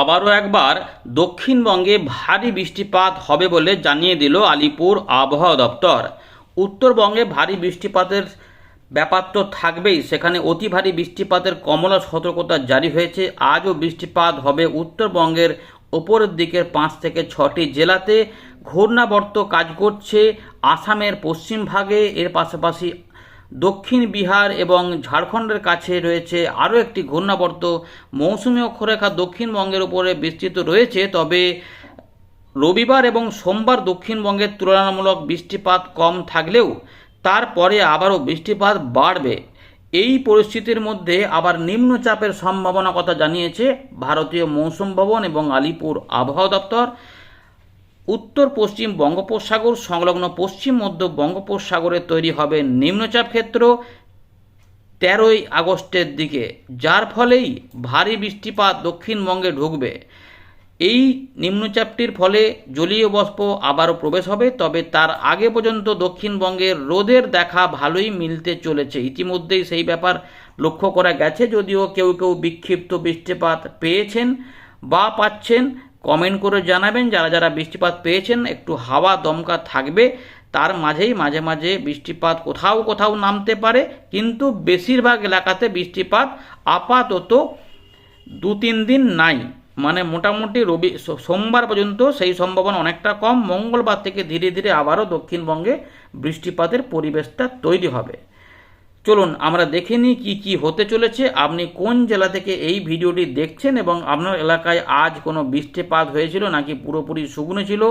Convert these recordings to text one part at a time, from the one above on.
আবারও একবার দক্ষিণবঙ্গে ভারী বৃষ্টিপাত হবে বলে জানিয়ে দিল আলিপুর আবহাওয়া দপ্তর। উত্তরবঙ্গে ভারী বৃষ্টিপাতের ব্যাপার তো থাকবেই, সেখানে অতি ভারী বৃষ্টিপাতের কমলা সতর্কতা জারি হয়েছে। আজও বৃষ্টিপাত হবে উত্তরবঙ্গের ওপরের দিকের পাঁচ থেকে ছটি জেলাতে। ঘূর্ণাবর্ত কাজ করছে আসামের পশ্চিম ভাগে, এর পাশাপাশি দক্ষিণ বিহার এবং ঝাড়খণ্ডের কাছে রয়েছে আরও একটি ঘূর্ণাবর্ত। মৌসুমী অক্ষরেখা দক্ষিণবঙ্গের উপরে বিস্তৃত রয়েছে, তবে রবিবার এবং সোমবার দক্ষিণবঙ্গের তুলনামূলক বৃষ্টিপাত কম থাকলেও তারপরে আবারও বৃষ্টিপাত বাড়বে। এই পরিস্থিতির মধ্যে আবার নিম্নচাপের সম্ভাবনা কথা জানিয়েছে ভারতীয় মৌসুম ভবন এবং আলিপুর আবহাওয়া দপ্তর। উত্তর পশ্চিম বঙ্গোপসাগর সংলগ্ন পশ্চিম মধ্য বঙ্গোপসাগরে তৈরি হবে নিম্নচাপ ক্ষেত্র তেরোই আগস্টের দিকে, যার ফলেই ভারী বৃষ্টিপাত দক্ষিণবঙ্গে ঢুকবে। এই নিম্নচাপটির ফলে জলীয় বাষ্প আবারও প্রবেশ হবে, তবে তার আগে পর্যন্ত দক্ষিণবঙ্গের রোদের দেখা ভালোই মিলতে চলেছে। ইতিমধ্যেই সেই ব্যাপার লক্ষ্য করা গেছে, যদিও কেউ কেউ বিক্ষিপ্ত বৃষ্টিপাত পেয়েছেন বা পাচ্ছেন। কমেন্ট করে জানাবেন। যারা যারা বৃষ্টিপাত পেয়েছেন, একটু হাওয়া দমকা থাকবে, তার মাঝেই মাঝে মাঝে বৃষ্টিপাত কোথাও কোথাও নামতে পারে। কিন্তু বেশিরভাগ এলাকাতে বৃষ্টিপাত আপাতত দু তিন দিন নাই। মানে মোটামুটি রবি সোমবার পর্যন্ত সেই সম্ভাবনা অনেকটা কম। মঙ্গলবার থেকে ধীরে ধীরে আবারও দক্ষিণবঙ্গে বৃষ্টিপাতের পরিবেশটা তৈরি হবে। চলুন আমরা দেখে নিই কী কী হতে চলেছে। আপনি কোন জেলা থেকে এই ভিডিওটি দেখছেন এবং আপনার এলাকায় আজ কোনো বৃষ্টিপাত হয়েছিল নাকি পুরোপুরি শুকনো ছিল?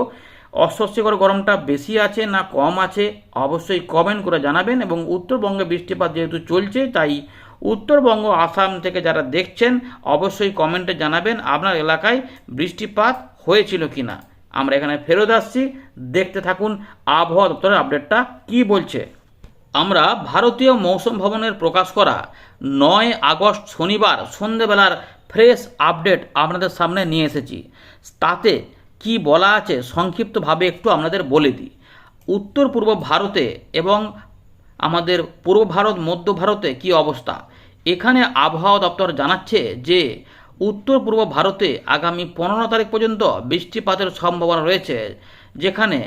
অস্বস্তিকর গরমটা বেশি আছে না কম আছে? অবশ্যই কমেন্ট করে জানাবেন এবং উত্তরবঙ্গে বৃষ্টিপাত যেহেতু চলছে, তাই উত্তরবঙ্গ, আসাম থেকে যারা দেখছেন, অবশ্যই কমেন্টে জানাবেন আপনার এলাকায় বৃষ্টিপাত হয়েছিল কি না আমরা এখানে ফেরত আসছি। দেখতে থাকুন আবহাওয়া দপ্তরের আপডেটটা কি বলছে। আমরা ভারতীয় মৌসুম ভবনের প্রকাশ করা নয় আগস্ট শনিবার সন্ধেবেলার ফ্রেশ আপডেট আপনাদের সামনে নিয়ে এসেছি। তাতে কি বলা আছে সংক্ষিপ্তভাবে একটু আপনাদের বলে দিই। উত্তর পূর্ব ভারতে এবং আমাদের পূর্ব ভারত, মধ্য ভারতে কি অবস্থা? এখানে আবহাওয়া দপ্তর জানাচ্ছে যে, উত্তর পূর্ব ভারতে আগামী পনেরো তারিখ পর্যন্ত বৃষ্টিপাতের সম্ভাবনা রয়েছে, যেখানে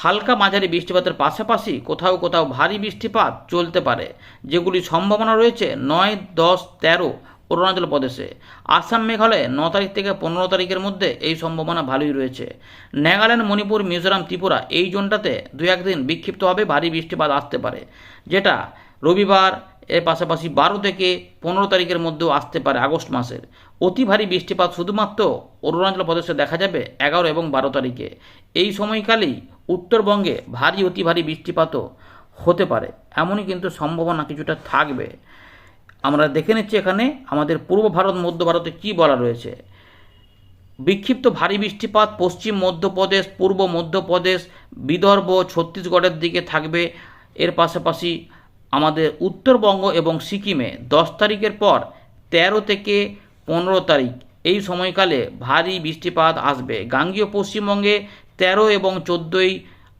হালকা মাঝারি বৃষ্টিপাতের পাশাপাশি কোথাও কোথাও ভারী বৃষ্টিপাত চলতে পারে যেগুলি সম্ভাবনা রয়েছে নয়, দশ, তেরো অরুণাচল প্রদেশে। আসাম, মেঘালয়ে ন তারিখ থেকে পনেরো তারিখের মধ্যে এই সম্ভাবনা ভালোই রয়েছে। নাগাল্যান্ড, মণিপুর, মিজোরাম, ত্রিপুরা এই জোনটাতে দু একদিন বিক্ষিপ্তভাবে ভারী বৃষ্টিপাত আসতে পারে, যেটা রবিবার এর পাশাপাশি বারো থেকে পনেরো তারিখের মধ্যেও আসতে পারে আগস্ট মাসের। অতি ভারী বৃষ্টিপাত শুধুমাত্র অরুণাচল প্রদেশে দেখা যাবে এগারো এবং বারো তারিখে। এই সময়কালেই উত্তরবঙ্গে ভারী, অতি ভারী বৃষ্টিপাতও হতে পারে। এমনই কিন্তু সম্ভাবনা কিছুটা থাকবে। আমরা দেখে নিচ্ছি এখানে আমাদের পূর্ব ভারত, মধ্য ভারতে কী বলা রয়েছে। বিক্ষিপ্ত ভারী বৃষ্টিপাত পশ্চিম মধ্যপ্রদেশ, পূর্ব মধ্যপ্রদেশ, বিদর্ভ, ছত্তিশগড়ের দিকে থাকবে। এর পাশাপাশি আমাদের উত্তরবঙ্গ এবং সিকিমে দশ তারিখের পর তেরো থেকে পনেরো তারিখ এই সময়কালে ভারী বৃষ্টিপাত আসবে। গাঙ্গীয় পশ্চিমবঙ্গে তেরো এবং চোদ্দোই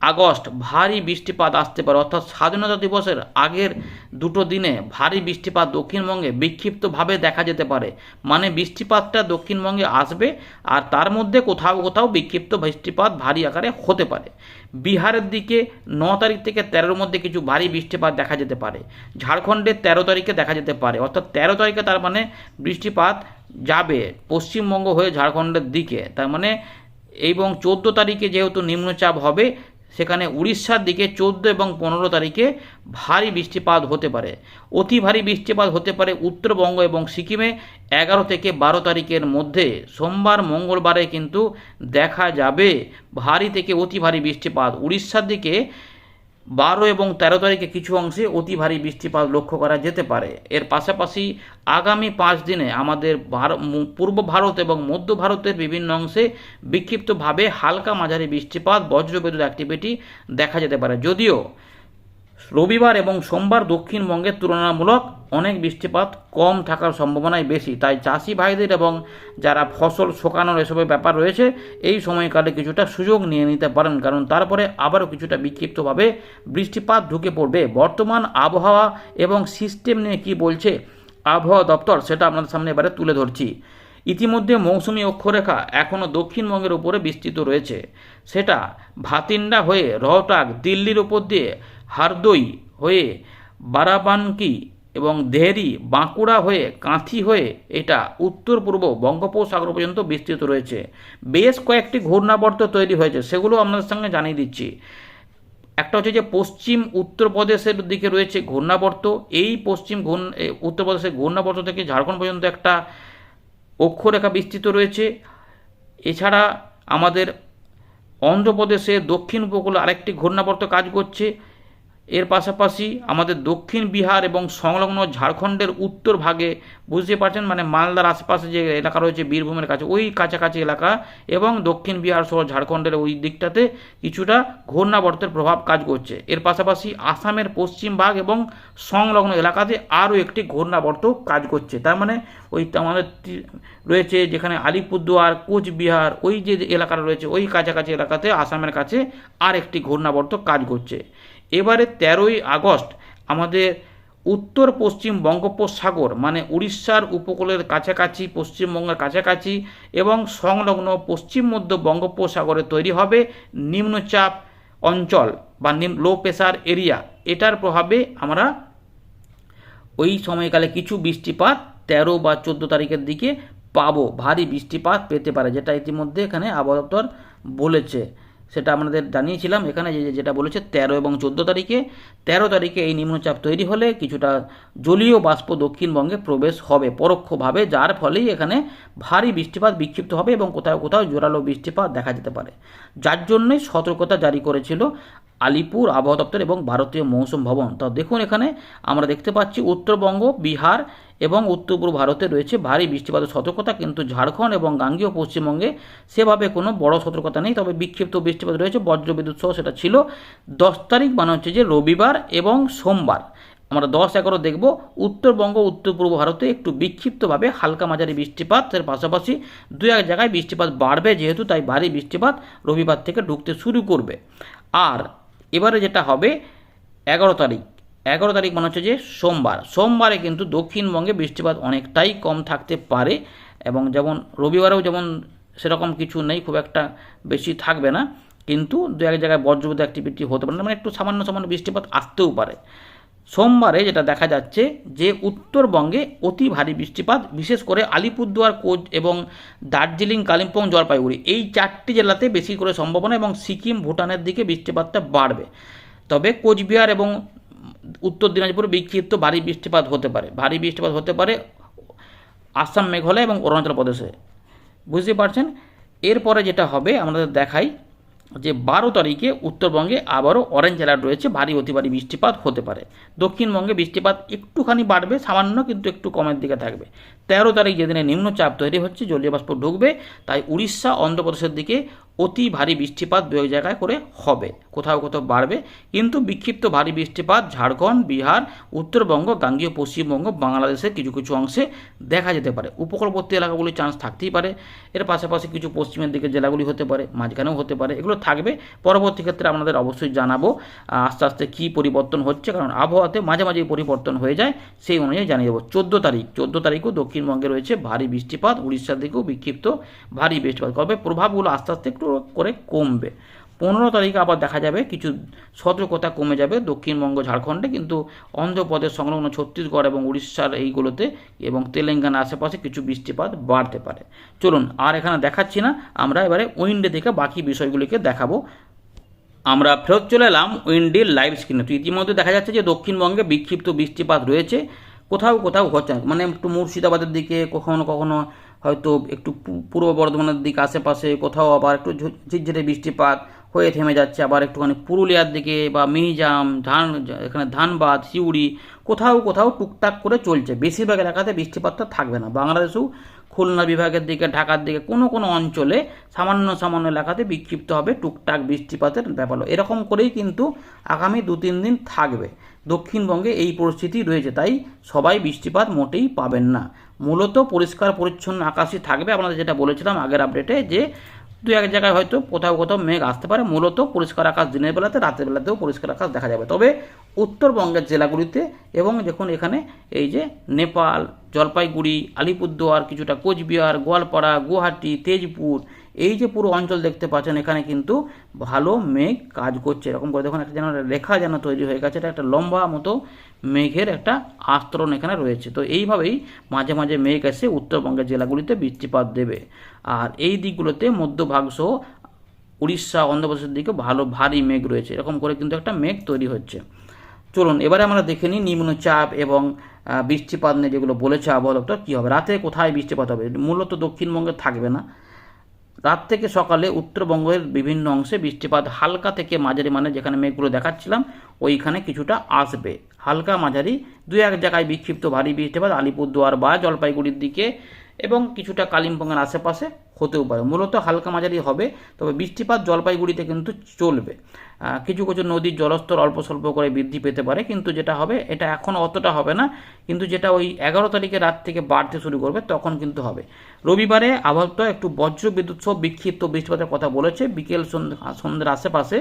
আগস্ট ভারী বৃষ্টিপাত আসতে পারে। অর্থাৎ স্বাধীনতা দিবসের আগের দুটো দিনে ভারী বৃষ্টিপাত দক্ষিণবঙ্গে বিক্ষিপ্তভাবে দেখা যেতে পারে। মানে বৃষ্টিপাতটা দক্ষিণবঙ্গে আসবে আর তার মধ্যে কোথাও কোথাও বিক্ষিপ্ত বৃষ্টিপাত ভারী আকারে হতে পারে। বিহারের দিকে ন তারিখ থেকে তেরোর মধ্যে কিছু ভারী বৃষ্টিপাত দেখা যেতে পারে। ঝাড়খণ্ডের তেরো তারিখে দেখা যেতে পারে। অর্থাৎ তেরো তারিখে তার মানে বৃষ্টিপাত যাবে পশ্চিমবঙ্গ হয়ে ঝাড়খণ্ডের দিকে। তার মানে এবং চোদ্দ তারিখে যেহেতু নিম্নচাপ হবে, সেখানে উড়িষ্যার দিকে চোদ্দ এবং পনেরো তারিখে ভারী বৃষ্টিপাত হতে পারে। অতি ভারী বৃষ্টিপাত হতে পারে উত্তরবঙ্গ এবং সিকিমে এগারো থেকে বারো তারিখের মধ্যে। সোমবার, মঙ্গলবারে কিন্তু দেখা যাবে ভারী থেকে অতি ভারী বৃষ্টিপাত। উড়িষ্যার দিকে বারো এবং তেরো তারিখে কিছু অংশে অতি ভারী বৃষ্টিপাত লক্ষ্য করা যেতে পারে। এর পাশাপাশি আগামী পাঁচ দিনে আমাদের পূর্ব ভারত এবং মধ্য ভারতের বিভিন্ন অংশে বিক্ষিপ্তভাবে হালকা মাঝারি বৃষ্টিপাত, বজ্রবিদ্যুৎ অ্যাক্টিভিটি দেখা যেতে পারে। যদিও রবিবার এবং সোমবার দক্ষিণবঙ্গের তুলনামূলক অনেক বৃষ্টিপাত কম থাকার সম্ভাবনাই বেশি। তাই চাষি ভাইদের এবং যারা ফসল শোকানোর এসবের ব্যাপার রয়েছে, এই সময়কালে কিছুটা সুযোগ নিয়ে নিতে পারেন, কারণ তারপরে আবারও কিছুটা বিক্ষিপ্তভাবে বৃষ্টিপাত ঢুকে পড়বে। বর্তমান আবহাওয়া এবং সিস্টেম নিয়ে কি বলছে আবহাওয়া দপ্তর, সেটা আপনাদের সামনে এবারে তুলে ধরছি। ইতিমধ্যে মৌসুমি অক্ষরেখা এখনও দক্ষিণবঙ্গের উপরে বিস্তৃত রয়েছে। সেটা ভাতিন্ডা হয়ে রহটাক দিল্লির ওপর দিয়ে হারদই হয়ে বারাবানকি এবং দেহরি বাঁকুড়া হয়ে কাঁথি হয়ে এটা উত্তর পূর্ব বঙ্গোপসাগর পর্যন্ত বিস্তৃত রয়েছে। বেশ কয়েকটি ঘূর্ণাবর্ত তৈরি হয়েছে, সেগুলো আপনাদের সঙ্গে জানিয়ে দিচ্ছি। একটা হচ্ছে যে পশ্চিম উত্তরপ্রদেশের দিকে রয়েছে ঘূর্ণাবর্ত। এই পশ্চিম উত্তরপ্রদেশের ঘূর্ণাবর্ত থেকে ঝাড়খণ্ড পর্যন্ত একটা অক্ষরেখা বিস্তৃত রয়েছে। এছাড়া আমাদের অন্ধ্রপ্রদেশের দক্ষিণ উপকূলে আরেকটি ঘূর্ণাবর্ত কাজ করছে। এর পাশাপাশি আমাদের দক্ষিণ বিহার এবং সংলগ্ন ঝাড়খণ্ডের উত্তর ভাগে বুঝতে পারছেন? মানে মালদার আশেপাশে যে এলাকা রয়েছে, বীরভূমের কাছে, ওই কাছাকাছি এলাকা এবং দক্ষিণ বিহার সহ ঝাড়খণ্ডের ওই দিকটাতে কিছুটা ঘূর্ণাবর্তের প্রভাব কাজ করছে। এর পাশাপাশি আসামের পশ্চিম ভাগ এবং সংলগ্ন এলাকাতে আরও একটি ঘূর্ণাবর্ত কাজ করছে। তার মানে ওই আমাদের রয়েছে যেখানে আলিপুরদুয়ার, কোচবিহার, ওই যে এলাকাটা রয়েছে, ওই কাছাকাছি এলাকাতে আসামের কাছে আর একটি ঘূর্ণাবর্ত কাজ করছে। এবারে তেরোই আগস্ট আমাদের উত্তর পশ্চিম বঙ্গোপসাগর মানে উড়িষ্যার উপকূলের কাছাকাছি, পশ্চিমবঙ্গের কাছাকাছি এবং সংলগ্ন পশ্চিম মধ্য বঙ্গোপসাগরে তৈরি হবে নিম্নচাপ অঞ্চল বা লো প্রেসার এরিয়া এটার প্রভাবে আমরা ওই সময়কালে কিছু বৃষ্টিপাত তেরো বা চোদ্দ তারিখের দিকে পাবো। ভারী বৃষ্টিপাত পেতে পারে, যেটা ইতিমধ্যে এখানে আবহাওয়া দপ্তর বলেছে। সেটা আমাদের জানিয়েছিলাম। এখানে যে, যেটা বলেছে, তেরো এবং চোদ্দ তারিখে। তেরো তারিখে এই নিম্নচাপ তৈরি হলে কিছুটা জলীয় বাষ্প দক্ষিণবঙ্গে প্রবেশ হবে পরোক্ষভাবে, যার ফলেই এখানে ভারী বৃষ্টিপাত বিক্ষিপ্ত হবে এবং কোথাও কোথাও জোরালো বৃষ্টিপাত দেখা যেতে পারে। যার জন্যই সতর্কতা জারি করেছিল আলিপুর আবহাওয়া দপ্তর এবং ভারতীয় মৌসুম ভবন। তো দেখুন এখানে আমরা দেখতে পাচ্ছি উত্তরবঙ্গ, বিহার এবং উত্তর পূর্ব ভারতে রয়েছে ভারী বৃষ্টিপাতের সতর্কতা, কিন্তু ঝাড়খণ্ড এবং গাঙ্গীয় পশ্চিমবঙ্গে সেভাবে কোনো বড় সতর্কতা নেই। তবে বিক্ষিপ্ত বৃষ্টিপাত রয়েছে, বজ্রবিদ্যুৎ সহ সেটা ছিল। দশ তারিখ মানে হচ্ছে যে রবিবার এবং সোমবার। আমরা দশ এগারো দেখব। উত্তরবঙ্গ, উত্তর পূর্ব ভারতে একটু বিক্ষিপ্তভাবে হালকা মাঝারি বৃষ্টিপাত এর পাশাপাশি দু এক জায়গায় বৃষ্টিপাত বাড়বে যেহেতু, তাই ভারী বৃষ্টিপাত রবিবার থেকে ঢুকতে শুরু করবে। আর এবারে যেটা হবে এগারো তারিখ। এগারো তারিখ মনে হচ্ছে যে সোমবার। সোমবারে কিন্তু দক্ষিণবঙ্গে বৃষ্টিপাত অনেকটাই কম থাকতে পারে এবং যেমন রবিবারেও যেমন সেরকম কিছু নেই খুব একটা বেশি থাকবে না। কিন্তু দু এক জায়গায় বজ্রবিদ্যুৎ অ্যাক্টিভিটি হতে পারে না, মানে একটু সামান্য সামান্য বৃষ্টিপাত আসতেও পারে। সোমবারে যেটা দেখা যাচ্ছে যে উত্তরবঙ্গে অতি ভারী বৃষ্টিপাত, বিশেষ করে আলিপুরদুয়ার, কোচ এবং দার্জিলিং, কালিম্পং, জলপাইগুড়ি। এই চারটি জেলাতে বেশি করে সম্ভাবনা এবং সিকিম, ভুটানের দিকে বৃষ্টিপাতটা বাড়বে। তবে কোচবিহার এবং উত্তর দিনাজপুরে বিক্ষিপ্ত ভারী বৃষ্টিপাত হতে পারে। ভারী বৃষ্টিপাত হতে পারে আসাম, মেঘালয় এবং অরুণাচল প্রদেশে। বুঝতে পারছেন? এরপরে যেটা হবে, আমাদের দেখাই যে বারো তারিখে উত্তরবঙ্গে আবারও অরেঞ্জ অ্যালার্ট রয়েছে, ভারী অতি ভারী বৃষ্টিপাত হতে পারে। দক্ষিণবঙ্গে বৃষ্টিপাত একটুখানি বাড়বে, সামান্য কিন্তু একটু কমের দিকে থাকবে। তেরো তারিখ যেদিনে নিম্নচাপ তৈরি হচ্ছে, জলীয় বাষ্প ঢুকবে, তাই উড়িষ্যা, অন্ধ্রপ্রদেশের দিকে অতি ভারী বৃষ্টিপাত দু এক জায়গায় করে হবে, কোথাও কোথাও বাড়বে। কিন্তু বিক্ষিপ্ত ভারী বৃষ্টিপাত ঝাড়খণ্ড, বিহার, উত্তরবঙ্গ, গাঙ্গীয় পশ্চিমবঙ্গ, বাংলাদেশের কিছু কিছু অংশে দেখা যেতে পারে। উপকূলবর্তী এলাকাগুলি চান্স থাকতেই পারে। এর পাশাপাশি কিছু পশ্চিমের দিকে জেলাগুলি হতে পারে, মাঝখানেও হতে পারে। এগুলো থাকবে। পরবর্তী ক্ষেত্রে আপনাদের অবশ্যই জানাব আস্তে আস্তে কী পরিবর্তন হচ্ছে, কারণ আবহাওয়াতে মাঝে মাঝে পরিবর্তন হয়ে যায়, সেই অনুযায়ী জানিয়ে দেবো। চোদ্দ তারিখ, চোদ্দ তারিখও দক্ষিণবঙ্গে রয়েছে ভারী বৃষ্টিপাত, উড়িষ্যার দিকেও বিক্ষিপ্ত ভারী বৃষ্টিপাত। তবে প্রভাবগুলো আস্তে আস্তে একটু করে কমবে। পনেরো তারিখে আবার দেখা যাবে, কিছু সতর্কতা কমে যাবে দক্ষিণবঙ্গ, ঝাড়খণ্ডে, কিন্তু অন্ধ্রপ্রদেশ সংলগ্ন ছত্তিশগড় এবং উড়িষ্যার এইগুলোতে এবং তেলেঙ্গানা আশেপাশে কিছু বৃষ্টিপাত বাড়তে পারে। চলুন, আর এখানে দেখাচ্ছি না, আমরা এবারে উইন্ডে থেকে বাকি বিষয়গুলিকে দেখাবো। আমরা ফেরত চলে এলাম উইন্ডির লাইভ স্ক্রিনে। তো ইতিমধ্যে দেখা যাচ্ছে যে দক্ষিণবঙ্গে বিক্ষিপ্ত বৃষ্টিপাত রয়েছে। কোথাও কোথাও হচ্ছে। মানে একটু মুর্শিদাবাদের দিকে, কখনো কখনো হয়তো একটু পূর্ব বর্ধমানের দিকে, আশেপাশে কোথাও আবার একটু ঝিরঝিরে বৃষ্টিপাত হয়ে থেমে যাচ্ছে। আবার একটুখানি পুরুলিয়ার দিকে বা মিনিজাম ধান, এখানে ধানবাদ, সিউড়ি কোথাও কোথাও টুকটাক করে চলছে। বেশিরভাগ এলাকাতে বৃষ্টিপাতটা থাকবে না। বাংলাদেশেও খুলনা বিভাগের দিকে, ঢাকার দিকে কোনো কোনো অঞ্চলে সামান্য সামান্য এলাকাতে বিক্ষিপ্ত হবে টুকটাক বৃষ্টিপাতের ব্যাপার। এরকম করেই কিন্তু আগামী দু তিন দিন থাকবে। দক্ষিণবঙ্গে এই পরিস্থিতি রয়েছে, তাই সবাই বৃষ্টিপাত মোটেই পাবেন না। মূলত পরিষ্কার, পরিচ্ছন্ন আকাশই থাকবে। আপনাদের যেটা বলেছিলাম আগের আপডেটে যে দু এক জায়গায় হয়তো কোথাও কোথাও মেঘ আসতে পারে। মূলত পরিষ্কার আকাশ দিনের বেলাতে, রাতের বেলাতেও পরিষ্কার আকাশ দেখা যাবে। তবে উত্তরবঙ্গের জেলাগুলিতে এবং দেখুন এখানে এই যে নেপাল, জলপাইগুড়ি, আলিপুরদুয়ার, কিছুটা কোচবিহার, গোয়ালপাড়া, গুয়াহাটি, তেজপুর এই যে পুরো অঞ্চল দেখতে পাচ্ছেন, এখানে কিন্তু ভালো মেঘ কাজ করছে। এরকম করে দেখুন, একটা যেন রেখা যেন তৈরি হয়ে গেছে, এটা একটা লম্বা মতো মেঘের একটা আস্তরণ এখানে রয়েছে। তো এইভাবেই মাঝে মাঝে মেঘ এসে উত্তরবঙ্গের জেলাগুলিতে বৃষ্টিপাত দেবে। আর এই দিকগুলোতে মধ্যভাগ সহ উড়িষ্যা, অন্ধ্রপ্রদেশের দিকে ভালো ভারী মেঘ রয়েছে। এরকম করে কিন্তু একটা মেঘ তৈরি হচ্ছে। চলুন, এবারে আমরা দেখে নিই নিম্নচাপ এবং বৃষ্টিপাত নিয়ে যেগুলো বলেছে আবহাওয়া দপ্তর, কী হবে? রাতে কোথায় বৃষ্টিপাত হবে? মূলত দক্ষিণবঙ্গে থাকবে না। রাত থেকে সকালে উত্তরবঙ্গের বিভিন্ন অংশে বৃষ্টিপাত হালকা থেকে মাঝারি মানে যেখানে মেঘগুলো দেখাচ্ছিলাম, ওইখানে কিছুটা আসবে। হালকা মাঝারি দু এক জায়গায় বিক্ষিপ্ত ভারী বৃষ্টিপাত, আলিপুরদুয়ার বা জলপাইগুড়ির দিকে এবং কিছুটা কালিম্পংয়ের আশেপাশে। হতেও পারে। মূলত হালকা মাঝারি হবে, তবে বৃষ্টিপাত জলপাইগুড়িতে কিন্তু চলবে। কিছু কিছু নদীর জলস্তর অল্প স্বল্প করে বৃদ্ধি পেতে পারে, কিন্তু যেটা হবে, এটা এখন অতটা হবে না, কিন্তু যেটা ওই এগারো তারিখে রাত থেকে বাড়তে শুরু করবে, তখন কিন্তু হবে। রবিবারে আবহাওয়া একটু বজ্র বিদ্যুৎ সহ বিক্ষিপ্ত বৃষ্টিপাতের কথা বলেছে, বিকেল সন্ধ্যা, সন্ধ্যের আশেপাশে,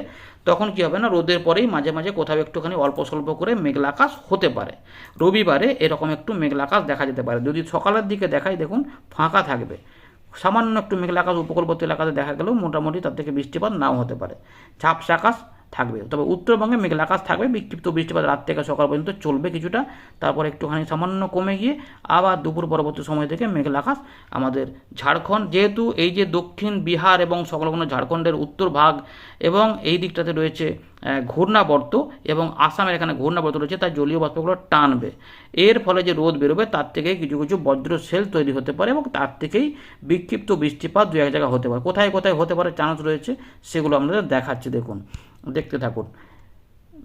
তখন কি হবে না, রোদের পরেই মাঝে মাঝে কোথাও একটুখানি অল্প স্বল্প করে মেঘলা আকাশ হতে পারে। রবিবারে এরকম একটু মেঘলা আকাশ দেখা যেতে পারে, যদি সকালের দিকে দেখাই, দেখুন, ফাঁকা থাকবে। সামান্য একটু মেঘলা আকাশ, উপকূলবর্তী এলাকাতে দেখা গেলেও মোটামুটি তার থেকে বৃষ্টিপাত নাও হতে পারে। ঝাপসা আকাশ থাকবে। তবে উত্তরবঙ্গে মেঘলা আকাশ থাকবে, বিক্ষিপ্ত বৃষ্টিপাত রাত থেকে সকাল পর্যন্ত চলবে কিছুটা, তারপর একটুখানি সামান্য কমে গিয়ে আবার দুপুর পরবর্তী সময় থেকে মেঘলা আকাশ আমাদের ঝাড়খণ্ড। যেহেতু এই যে দক্ষিণ বিহার এবং সংলগ্ন ঝাড়খণ্ডের উত্তর ভাগ এবং এই দিকটাতে রয়েছে ঘূর্ণাবর্ত এবং আসামের এখানে ঘূর্ণাবর্ত রয়েছে, তাই জলীয় বাষ্পগুলো টানবে। এর ফলে যে রোদ বেরোবে, তার থেকে কিছু কিছু বজ্র সেল তৈরি হতে পারে এবং তার থেকেই বিক্ষিপ্ত বৃষ্টিপাত দু এক জায়গায় হতে পারে। কোথায় কোথায় হতে পারে চান্স রয়েছে, সেগুলো আপনাদের দেখাচ্ছি। দেখুন দেখতে থাকুন।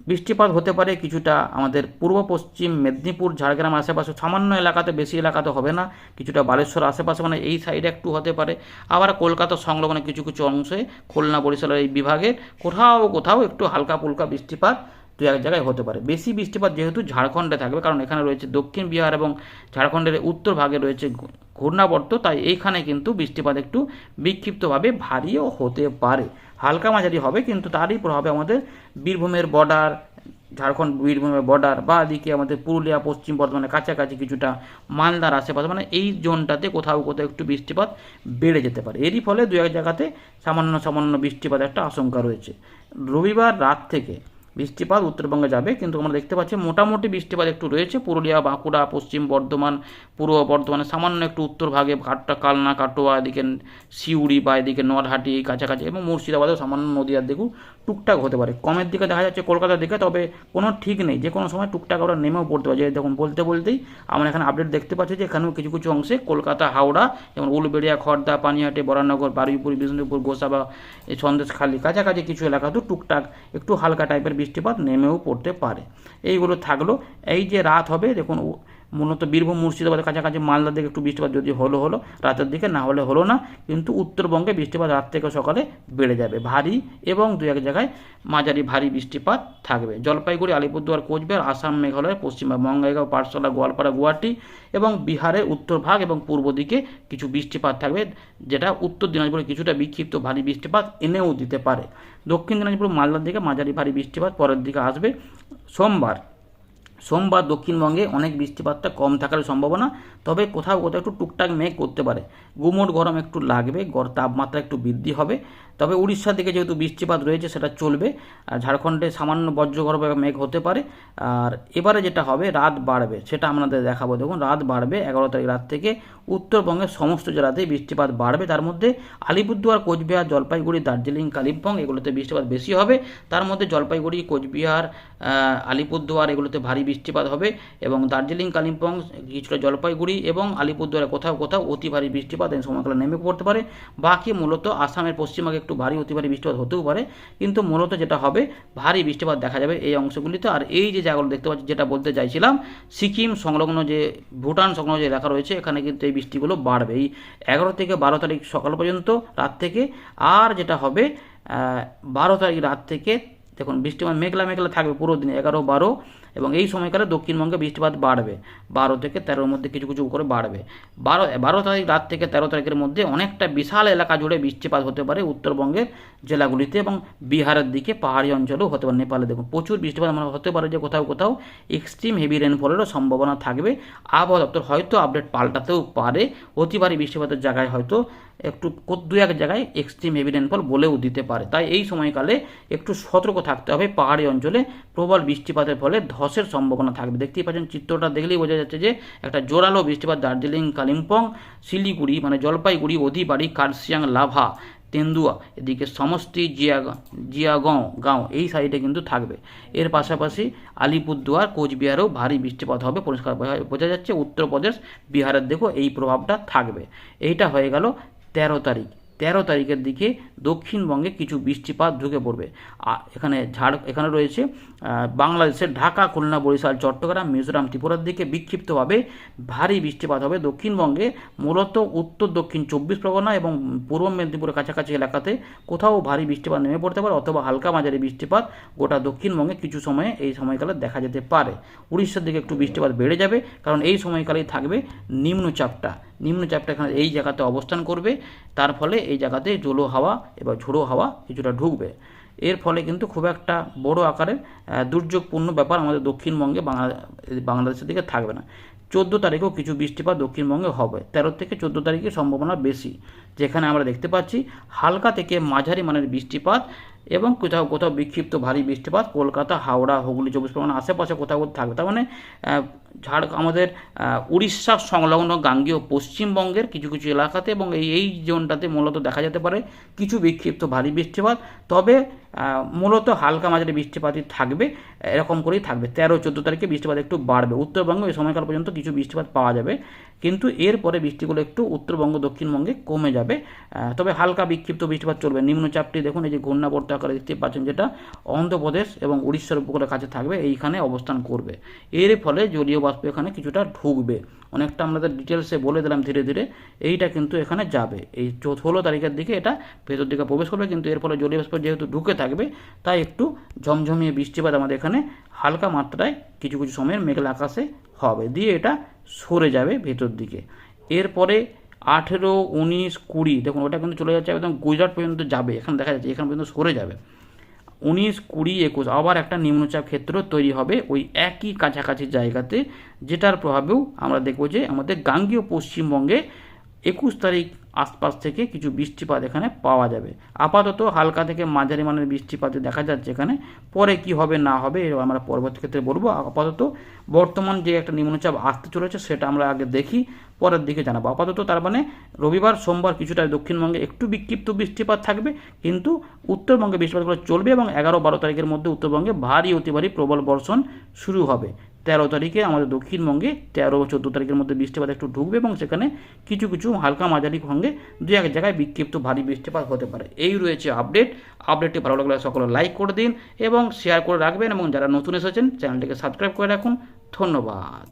বৃষ্টিপাত হতে পারে কিছুটা আমাদের পূর্ব পশ্চিম মেদিনীপুর, ঝাড়গ্রাম আশেপাশে। সামান্য এলাকাতে বেশি এলাকাতে হবে না, কিছুটা বালেশ্বর আশেপাশে মানে এই সাইডে একটু হতে পারে। আবার কলকাতা সংলগ্ন কিছু কিছু অংশে খুলনা বরিশালের এই বিভাগে কোথাও কোথাও একটু হালকা পুলকা বৃষ্টিপাত দু এক জায়গায় হতে পারে। বেশি বৃষ্টিপাত যেহেতু ঝাড়খণ্ডে থাকবে, কারণ এখানে রয়েছে দক্ষিণ বিহার এবং ঝাড়খণ্ডের উত্তর ভাগে রয়েছে ঘূর্ণাবর্ত, তাই এইখানে কিন্তু বৃষ্টিপাত একটু বিক্ষিপ্তভাবে ভারীও হতে পারে। হালকা মাঝারি হবে, কিন্তু তারই প্রভাবে আমাদের বীরভূমের বর্ডার ঝাড়খণ্ড বীরভূমের বর্ডার বা দিকে আমাদের পুরুলিয়া, পশ্চিম বর্ধমানের কাছাকাছি কিছুটা মালদার আশেপাশে মানে এই জোনটাতে কোথাও কোথাও একটু বৃষ্টিপাত বেড়ে যেতে পারে। এরই ফলে দু এক জায়গাতে সামান্য সামান্য বৃষ্টিপাত একটা আশঙ্কা রয়েছে। রবিবার রাত থেকে বৃষ্টিপাত উত্তরবঙ্গে যাবে, কিন্তু আমরা দেখতে পাচ্ছি মোটামুটি বৃষ্টিপাত একটু রয়েছে। পুরুলিয়া, বাঁকুড়া, পশ্চিম বর্ধমান, পূর্ব বর্ধমানে সামান্য একটু উত্তর ভাগে কাটটা কালনা, কাটোয়া, এদিকে সিউড়ি বা এদিকে নলহাটি কাছাকাছি এবং মুর্শিদাবাদেও সামান্য নদীয়ার দিকেও টুকটাক হতে পারে। কমের দিকে দেখা যাচ্ছে কলকাতার দিকে, তবে কোনো ঠিক নেই। যে কোনো সময় টুকটাক ওরা নেমেও পড়তে পারে। দেখুন, বলতে বলতেই আমরা এখানে আপডেট দেখতে পাচ্ছি যে এখানেও কিছু কিছু অংশে কলকাতা, হাওড়া, যেমন উলবেড়িয়া খড়দা পানিহাটি, বরানগর, বারুইপুর, বিষ্ণুপুর, গোসাবা এই সন্দেশখালী, কাছাকাছি কিছু এলাকাতেও টুকটাক একটু হালকা টাইপের বৃষ্টিপাত নেমেও পড়তে পারে। এইগুলো থাকল। এই যে রাত হবে দেখুন মূলত বীরভূম মুর্শিদাবাদের কাছাকাছি মালদার দিকে একটু বৃষ্টিপাত যদি হলো হলো, রাতের দিকে না হলে হলো না, কিন্তু উত্তরবঙ্গে বৃষ্টিপাত রাত থেকে সকালে বেড়ে যাবে। ভারী এবং দু এক জায়গায় মাঝারি ভারী বৃষ্টিপাত থাকবে। জলপাইগুড়ি, আলিপুরদুয়ার, কোচবিহার, আসাম, মেঘালয়, পশ্চিমবঙ্গ, বঙ্গাইগাঁও, পাঠশালা, গোয়ালপাড়া, গুয়াহাটি এবং বিহারের উত্তর ভাগ এবং পূর্ব দিকে কিছু বৃষ্টিপাত থাকবে, যেটা উত্তর দিনাজপুরে কিছুটা বিক্ষিপ্ত ভারী বৃষ্টিপাত এনেও দিতে পারে। দক্ষিণ দিনাজপুর, মালদার দিকে মাঝারি ভারী বৃষ্টিপাত পরের দিকে আসবে সোমবার। সোমবার দক্ষিণবঙ্গে অনেক বৃষ্টিপাতটা কম থাকার সম্ভাবনা, তবে কোথাও কোথাও একটু টুকটাক মেঘ করতে পারে। গুমোট গরম একটু লাগবে, গড় তাপমাত্রা একটু বৃদ্ধি হবে। তবে উড়িষ্যা দিকে যেহেতু বৃষ্টিপাত রয়েছে, সেটা চলবে। আর ঝাড়খণ্ডে সামান্য বজ্রগর্ভ মেঘ হতে পারে। আর এবারে যেটা হবে, রাত বাড়বে, সেটা আপনাদের দেখাবো। দেখুন, রাত বাড়বে এগারো তারিখ রাত থেকে। উত্তরবঙ্গের সমস্ত জেলাতেই বৃষ্টিপাত বাড়বে। তার মধ্যে আলিপুরদুয়ার, কোচবিহার, জলপাইগুড়ি, দার্জিলিং, কালিম্পং, এগুলোতে বৃষ্টিপাত বেশি হবে। তার মধ্যে জলপাইগুড়ি, কোচবিহার আলিপুরদুয়ার এগুলোতে ভারী বৃষ্টিপাত হবে এবং দার্জিলিং, কালিম্পং, কিছুটা জলপাইগুড়ি এবং আলিপুরদুয়ারে কোথাও কোথাও অতি ভারী বৃষ্টিপাত এই সময়কালে নেমে পড়তে পারে। বাকি মূলত আসামের পশ্চিমবঙ্গে একটু ভারী, অতি ভারী বৃষ্টিপাত হতেও পারে। কিন্তু মূলত যেটা হবে, ভারী বৃষ্টিপাত দেখা যাবে এই অংশগুলিতে। আর এই যে জায়গাগুলো দেখতে পাচ্ছি, যেটা বলতে চাইছিলাম, সিকিম সংলগ্ন যে, ভুটান সংলগ্ন যে এলাকা রয়েছে, এখানে কিন্তু এই বৃষ্টিগুলো বাড়বে। এই এগারো থেকে বারো তারিখ সকাল পর্যন্ত রাত থেকে, আর যেটা হবে বারো তারিখ রাত থেকে দেখুন বৃষ্টিমান মেঘলা মেঘলা থাকবে পুরো দিন এগারো বারো এবং এই সময়কালে দক্ষিণবঙ্গে বৃষ্টিপাত বাড়বে। বারো থেকে তেরোর মধ্যে কিছু কিছু করে বাড়বে। বারো বারো তারিখ রাত থেকে তেরো তারিখের মধ্যে অনেকটা বিশাল এলাকা জুড়ে বৃষ্টিপাত হতে পারে উত্তরবঙ্গের জেলাগুলিতে এবং বিহারের দিকে পাহাড়ি অঞ্চলেও হতে পারে। নেপালে দেখুন, প্রচুর বৃষ্টিপাত মানে হতে পারে যে কোথাও কোথাও এক্সট্রিম হেভি রেনফলেরও সম্ভাবনা থাকবে। আবহাওয়া দপ্তর হয়তো আপডেট পাল্টাতেও পারে। অতি ভারী বৃষ্টিপাতের জায়গায় হয়তো একটু দু এক জায়গায় এক্সট্রিম হেভি রেনফল বলেও দিতে পারে। তাই এই সময়কালে একটু সতর্ক থাকতে হবে। পাহাড়ি অঞ্চলে প্রবল বৃষ্টিপাতের ফলে ধসের সম্ভাবনা থাকবে। দেখতেই পাচ্ছেন, চিত্রটা দেখলেই বোঝা যাচ্ছে যে একটা জোরালো বৃষ্টিপাত দার্জিলিং, কালিম্পং, শিলিগুড়ি মানে জলপাইগুড়ি, অধিবাড়ি, কার্শিয়াং, লাভা, তেন্দুয়া, এদিকে সমষ্টি জিয়া জিয়াগাঁও গাঁও, এই সাইডে কিন্তু থাকবে। এর পাশাপাশি আলিপুরদুয়ার, কোচবিহারেও ভারী বৃষ্টিপাত হবে পরিষ্কার বোঝা যাচ্ছে। উত্তরপ্রদেশ, বিহারের দেখো এই প্রভাবটা থাকবে। এইটা হয়ে গেল তেরো তারিখ। তেরো তারিখের দিকে দক্ষিণবঙ্গে কিছু বৃষ্টিপাত ঢুকে পড়বে। এখানে ঝাড়, এখানে রয়েছে বাংলাদেশের ঢাকা, খুলনা, বরিশাল, চট্টগ্রাম, মিজোরাম, ত্রিপুরার দিকে বিক্ষিপ্তভাবে ভারী বৃষ্টিপাত হবে। দক্ষিণবঙ্গে মূলত উত্তর, দক্ষিণ চব্বিশ পরগনা এবং পূর্ব মেদিনীপুরের কাছাকাছি এলাকাতে কোথাও ভারী বৃষ্টিপাত নেমে পড়তে পারে অথবা হালকা মাঝারি বৃষ্টিপাত গোটা দক্ষিণবঙ্গে কিছু সময়ে এই সময়কালে দেখা যেতে পারে। উড়িষ্যার দিকে একটু বৃষ্টিপাত বেড়ে যাবে, কারণ এই সময়কালেই থাকবে নিম্নচাপটা। নিম্নচাপটা এখানে এই জায়গাতে অবস্থান করবে, তার ফলে এই জায়গাতে জলো হাওয়া এবং ঝোড়ো হাওয়া কিছুটা ঢুকবে। এর ফলে কিন্তু খুব একটা বড় আকারের দুর্যোগপূর্ণ ব্যাপার আমাদের দক্ষিণবঙ্গে বাংলা, বাংলাদেশের দিকে থাকবে না। চোদ্দ তারিখেও কিছু বৃষ্টিপাত দক্ষিণবঙ্গে হবে। তেরো থেকে চোদ্দ তারিখে সম্ভাবনা বেশি। যেখানে আমরা দেখতে পাচ্ছি হালকা থেকে মাঝারি মানের বৃষ্টিপাত এবং কোথাও কোথাও বিক্ষিপ্ত ভারী বৃষ্টিপাত কলকাতা, হাওড়া, হুগলি, চব্বিশ পরগনা আশেপাশে কোথাও কোথাও থাকবে। তার মানে ঝাড় আমাদের উড়িষ্যা সংলগ্ন গাঙ্গীয় পশ্চিমবঙ্গের কিছু কিছু এলাকাতে এবং এই এই জোনটাতে মূলত দেখা যেতে পারে কিছু বিক্ষিপ্ত ভারী বৃষ্টিপাত। তবে মূলত হালকা মাঝারি বৃষ্টিপাতই থাকবে, এরকম করেই থাকবে। তেরো, চোদ্দ তারিখে বৃষ্টিপাত একটু বাড়বে। উত্তরবঙ্গ এই সময়কাল পর্যন্ত কিছু বৃষ্টিপাত পাওয়া যাবে। কিন্তু এরপরে বৃষ্টিগুলো একটু উত্তরবঙ্গ, দক্ষিণবঙ্গে কমে যাবে। তবে হালকা বিক্ষিপ্ত বৃষ্টিপাত চলবে। নিম্নচাপটি দেখুন, এই যে ঘূর্ণাবর্ত আকারে দেখতে পাচ্ছেন যেটা অন্ধ্রপ্রদেশ এবং উড়িষ্যার উপকূলের কাছে থাকবে, এইখানে অবস্থান করবে। এর ফলে জলীয় বাষ্প এখানে কিছুটা ঢুকবে। অনেকটা আমরা আমাদের ডিটেলসে বলে দিলাম ধীরে ধীরে। এইটা কিন্তু এখানে যাবে। এই ষোলো তারিখের দিকে এটা ভেতর দিকে প্রবেশ করবে। কিন্তু এর ফলে জলীয় বাষ্প যেহেতু ঢুকে থাকবে, তাই একটু ঝমঝমিয়ে বৃষ্টিপাত আমাদের এখানে হালকা মাত্রায় কিছু কিছু সময়ের মেঘলা আকাশে হবে। দিয়ে এটা সরে যাবে ভেতর দিকে। এরপরে আঠেরো, উনিশ, কুড়ি, দেখুন ওটা কিন্তু চলে যাচ্ছে একদম গুজরাট পর্যন্ত যাবে। এখানে দেখা যাচ্ছে এখানে পর্যন্ত সরে যাবে। উনিশ, কুড়ি, একুশ। আবার একটা নিম্নচাপ ক্ষেত্র তৈরি হবে ওই একই কাছাকাছি জায়গাতে, যেটার প্রভাবেও আমরা দেখব যে আমাদের গাঙ্গীয় পশ্চিমবঙ্গে একুশ তারিখ আশপাশ থেকে কিছু বৃষ্টিপাত এখানে পাওয়া যাবে। আপাতত হালকা থেকে মাঝারি মানের বৃষ্টিপাত দেখা যাচ্ছে এখানে। পরে কি হবে, না হবে আমরা পরবর্তী ক্ষেত্রে বলব। আপাতত বর্তমান যে একটা নিম্নচাপ আসতে চলেছে সেটা আমরা আগে দেখি, পরের দিকে জানাব। আপাতত তার মানে রবিবার, সোমবার কিছুটা দক্ষিণবঙ্গে একটু বিক্ষিপ্ত বৃষ্টিপাত থাকবে, কিন্তু উত্তরবঙ্গে বৃষ্টিপাতগুলো চলবে এবং এগারো বারো তারিখের মধ্যে উত্তরবঙ্গে ভারী অতি ভারী প্রবল বর্ষণ শুরু হবে। তেরো তারিখে আমাদের দক্ষিণবঙ্গে, তেরো চোদ্দ তারিখের মধ্যে বৃষ্টিপাত একটু ঢুকবে এবং সেখানে কিছু কিছু হালকা মাঝারি সঙ্গে দু এক জায়গায় বিক্ষিপ্ত ভারী বৃষ্টিপাত হতে পারে। এই রয়েছে আপডেট আপডেটটি ভালো লাগলে সকলে লাইক করে দিন এবং শেয়ার করে রাখবেন এবং যারা নতুন এসেছেন চ্যানেলটিকে সাবস্ক্রাইব করে রাখুন। ধন্যবাদ।